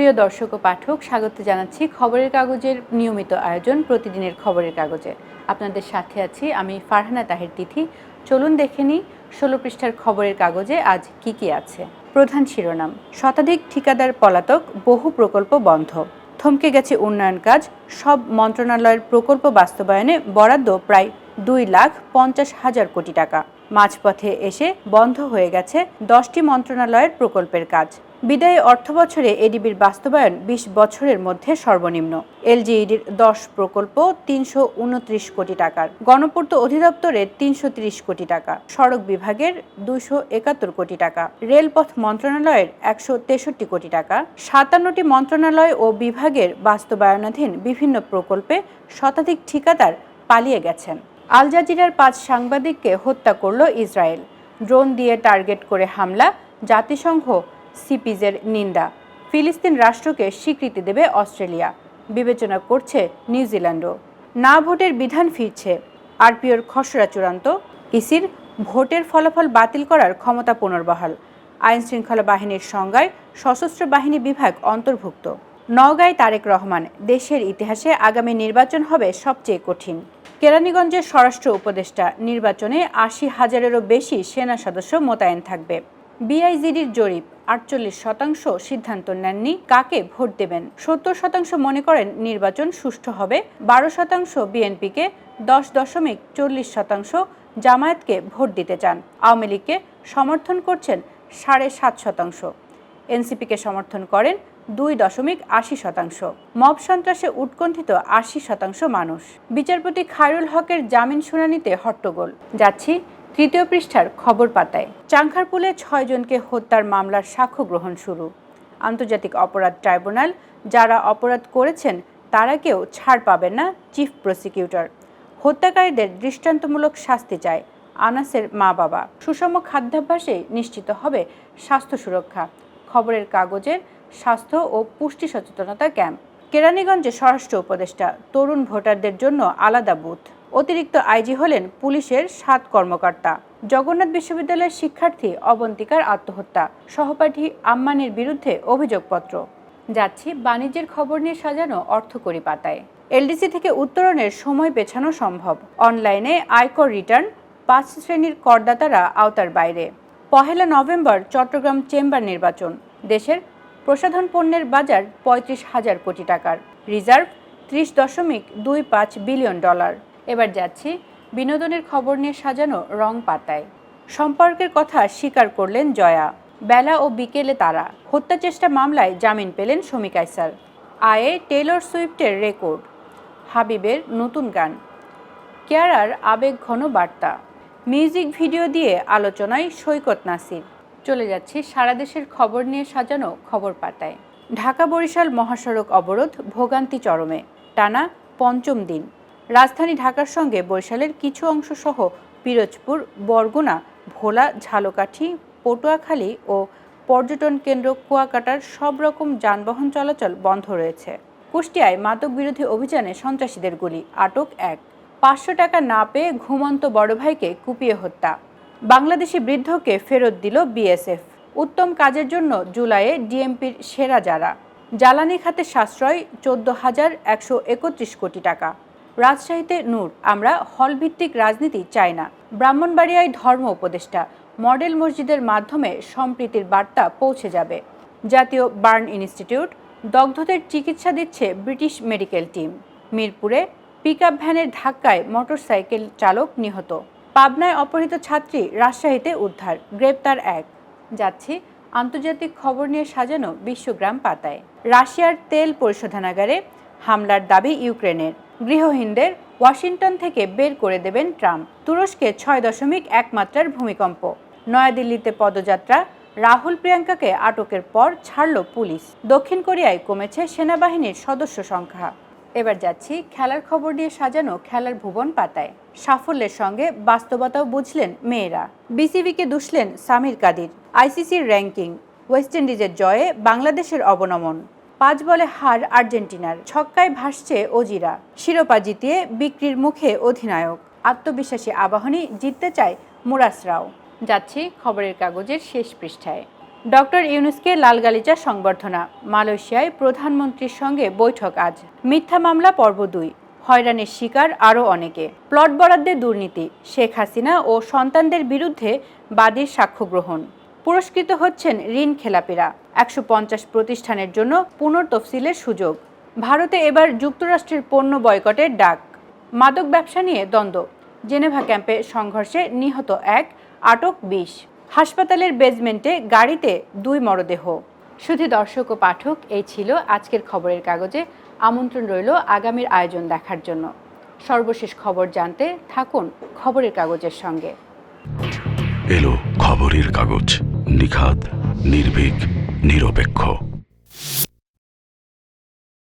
প্রিয় দর্শক ও পাঠক, স্বাগত জানাচ্ছি খবরের কাগজের নিয়মিত আয়োজন প্রতিদিনের খবরের কাগজে। আপনাদের সাথে আছি আমি ফারহানা তাহের তিথি। চলুন দেখে নিই ষোলো পৃষ্ঠার খবরের কাগজে আজ কি কি আছে। প্রধান শিরোনাম, শতাধিক ঠিকাদার পলাতক, বহু প্রকল্প বন্ধ। থমকে গেছে উন্নয়ন কাজ, সব মন্ত্রণালয়ের প্রকল্প বাস্তবায়নে বরাদ্দ প্রায় দুই লাখ পঞ্চাশ হাজার কোটি টাকা। মাঝপথে এসে বন্ধ হয়ে গেছে দশটি মন্ত্রণালয়ের প্রকল্পের কাজ। বিদায়ী অর্থ বছরে এডিবির বাস্তবায়ন বিশ বছরের মধ্যে সর্বনিম্ন। এলজিইডির দশ প্রকল্প তিনশো উনত্রিশ কোটি টাকার। গণপূর্ত অধিদপ্তরে তিনশো তিরিশ কোটি টাকা। সড়ক বিভাগের দুশো একাত্তর কোটি টাকা। রেলপথ মন্ত্রণালয়ের একশো তেষট্টি কোটি টাকা। সাতান্নটি মন্ত্রণালয় ও বিভাগের বাস্তবায়নাধীন বিভিন্ন প্রকল্পে শতাধিক ঠিকাদার পালিয়ে গেছেন। আল জাজিরার পাঁচ সাংবাদিককে হত্যা করল ইসরায়েল। ড্রোন দিয়ে টার্গেট করে হামলা, জাতিসংঘ সিপিজের নিন্দা। ফিলিস্তিন রাষ্ট্রকে স্বীকৃতি দেবে অস্ট্রেলিয়া। বিবেচনা করছে নিউজিল্যান্ডও। না ভোটের বিধান ফিরছে। আরপিওর খসড়া চূড়ান্ত। ইসির ভোটের ফলাফল বাতিল করার ক্ষমতা পুনর্বহাল। আইন শৃঙ্খলা বাহিনীর সংজ্ঞায় সশস্ত্র বাহিনী বিভাগ অন্তর্ভুক্ত। নওগাঁয় তারেক রহমান, দেশের ইতিহাসে আগামী নির্বাচন হবে সবচেয়ে কঠিন। কেরানীগঞ্জের স্বরাষ্ট্র উপদেষ্টা নির্বাচনে আশি হাজারেরও বেশি সেনা সদস্য মোতায়েন থাকবে। বিআইজিডির জরিপ, আটচল্লিশ শতাংশ সিদ্ধান্ত নেননি, কাকে ভোট দেবেন? সত্তর শতাংশ মনে করেন নির্বাচন সুষ্ঠু হবে, বারো শতাংশ বিএনপিকে, দশ দশমিক চল্লিশ শতাংশ জামায়াতকে ভোট দিতে চান। আওয়ামী লীগকে সমর্থন করছেন সাড়ে সাত শতাংশ। এনসিপিকে সমর্থন করেন দুই দশমিক আশি শতাংশ। মব সন্ত্রাসে উৎকণ্ঠিত আশি শতাংশ মানুষ। বিচারপতি খায়রুল হকের জামিন শুনানিতে হট্টগোল। যাচ্ছি তৃতীয় পৃষ্ঠার খবর পাতায়। চাংখারপুলে ছয়জনকে হত্যার মামলার সাক্ষ্য গ্রহণ শুরু। আন্তর্জাতিক অপরাধ ট্রাইব্যুনাল, যারা অপরাধ করেছেন, তারা কেউ ছাড় পাবেন না, চিফ প্রসিকিউটর। হত্যাকারীদের দৃষ্টান্তমূলক শাস্তি চায় আনাসের মা বাবা সুষম খাদ্যাভ্যাসে নিশ্চিত হবে স্বাস্থ্য সুরক্ষা। খবরের কাগজের স্বাস্থ্য ও পুষ্টি সচেতনতা ক্যাম্প। কেরানীগঞ্জে স্বরাষ্ট্র উপদেষ্টা তরুণ ভোটারদের জন্য আলাদা বুথ। অতিরিক্ত আইজি হলেন পুলিশের সাত কর্মকর্তা। জগন্নাথ বিশ্ববিদ্যালয়ের শিক্ষার্থী অবন্তিকার আত্মহত্যা। সহপাঠী আম্মানের বিরুদ্ধে অভিযোগপত্র। যাচ্ছি বাণিজ্যের খবর নিয়ে সাজানো অর্থকরী পাতায়। এলডিসি থেকে উত্তরণের সময় পেছানো সম্ভব। অনলাইনে আয়কর রিটার্ন পাঁচ শ্রেণির করদাতারা আওতার বাইরে। পহেলা নভেম্বর, চট্টগ্রাম চেম্বার নির্বাচন। দেশের প্রসাধন পণ্যের বাজার পঁয়ত্রিশ হাজার কোটি টাকার। রিজার্ভ ত্রিশ দশমিক দুই পাঁচ বিলিয়ন ডলার। এবার যাচ্ছি বিনোদনের খবর নিয়ে সাজানো রং পাতায়। সম্পর্কের কথা স্বীকার করলেন জয়া। বেলা ও বিকেলে তারা। হত্যা চেষ্টা মামলায় জামিন পেলেন শমী কাইসার আয়ে টেলর সুইফটের রেকর্ড। হাবিবের নতুন গান। কেয়ারার আবেগ ঘন বার্তা। মিউজিক ভিডিও দিয়ে আলোচনায় সৈকত নাসির। চলে যাচ্ছি সারা দেশের খবর নিয়ে সাজানো খবর পাতায়। ঢাকা বরিশাল মহাসড়ক অবরোধ ভোগান্তি চরমে, টানা পঞ্চম দিন। রাজধানী ঢাকার সঙ্গে বরিশালের কিছু অংশ সহ পিরোজপুর, বরগুনা, ভোলা, ঝালকাঠি, পটুয়াখালী ও পর্যটন কেন্দ্র কুয়াকাটার সব রকম যানবাহন চলাচল বন্ধ রয়েছে। কুষ্টিয়ায় মাদক বিরোধী অভিযানে সন্ত্রাসীদের গুলি, আটক এক। পাঁচশো টাকা না পেয়ে ঘুমন্ত বড় ভাইকে কুপিয়ে হত্যা। বাংলাদেশি বৃদ্ধকে ফেরত দিল বিএসএফ। উত্তম কাজের জন্য জুলাইয়ে ডিএমপির সেরা যারা। জ্বালানি খাতে সাশ্রয় চোদ্দ হাজার একশো একত্রিশ কোটি টাকা। রাজশাহীতে নূর, আমরা হলভিত্তিক রাজনীতি চাই না। ব্রাহ্মণবাড়িয়ায় ধর্ম উপদেষ্টা, মডেল মসজিদের মাধ্যমে সম্প্রীতির বার্তা পৌঁছে যাবে। জাতীয় বার্ন ইনস্টিটিউট, দগ্ধদের চিকিৎসা দিচ্ছে ব্রিটিশ মেডিকেল টিম। মিরপুরে পিকআপ ভ্যানের ধাক্কায় মোটরসাইকেল চালক নিহত। পাবনায় অপহৃত ছাত্রী রাজশাহীতে উদ্ধার, গ্রেপ্তার এক। যাচ্ছি, আন্তর্জাতিক খবর নিয়ে সাজানো বিশ্বগ্রাম পাতায়। রাশিয়ার তেল পরিশোধনাগারে হামলার দাবি ইউক্রেনের। গৃহহীনদের ওয়াশিংটন থেকে বের করে দেবেন ট্রাম্প। তুরস্কে ছয় দশমিক এক মাত্রার ভূমিকম্প। নয়াদিল্লিতে পদযাত্রা, রাহুল প্রিয়াঙ্কাকে আটকের পর ছাড়ল পুলিশ। দক্ষিণ কোরিয়ায় কমেছে সেনাবাহিনীর সদস্য সংখ্যা। এবার যাচ্ছি খেলার খবর দিয়ে সাজানো খেলার ভুবন পাতায়। সাফল্যের সঙ্গে বাস্তবতাও বুঝলেন মেয়েরা। বিসিবিকে দুষলেন সামির কাদির। আইসিসির র্যাঙ্কিং, ওয়েস্ট ইন্ডিজের জয়ে বাংলাদেশের অবনমন। পাঁচ বলে হার আর্জেন্টিনার, ছক্কায় ভাসছে অজিরা শিরোপা জিতিয়ে বিক্রির মুখে অধিনায়ক। আত্মবিশ্বাসী আবাহনী জিততে চায় মুরাসরাও যাচ্ছি খবরের কাগজের শেষ পৃষ্ঠায়। ডক্টর ইউনুসকে লালগালিচা সংবর্ধনা। মালয়েশিয়ায় প্রধানমন্ত্রীর সঙ্গে বৈঠক আজ। মিথ্যা মামলা পর্ব দুই। হয়রানির শিকার আরও অনেকে। প্লট বরাদ্দে দুর্নীতি। শেখ হাসিনা ও সন্তানদের বিরুদ্ধে বাদীর সাক্ষ্য গ্রহণ। পুরস্কৃত হচ্ছেন ঋণ খেলাপিরা। একশো পঞ্চাশ প্রতিষ্ঠানের জন্য পুনর্তফসিলের সুযোগ। ভারতে এবার যুক্তরাষ্ট্রের পণ্য বয়কটের ডাক। মাদক ব্যবসা নিয়ে দ্বন্দ্ব। জেনেভা ক্যাম্পে সংঘর্ষে নিহত এক, আটক বিশ। হাসপাতালের বেজমেন্টে গাড়িতে দুই মরদেহ। শুধু দর্শক ও পাঠক এই ছিল আজকের খবরের কাগজে। আমন্ত্রণ রইল আগামীর আয়োজন দেখার জন্য। সর্বশেষ খবর জানতে থাকুন খবরের কাগজের সঙ্গে। এলো খবরের কাগজ। নিখাত নির্ভীক নিরপেক্ষ।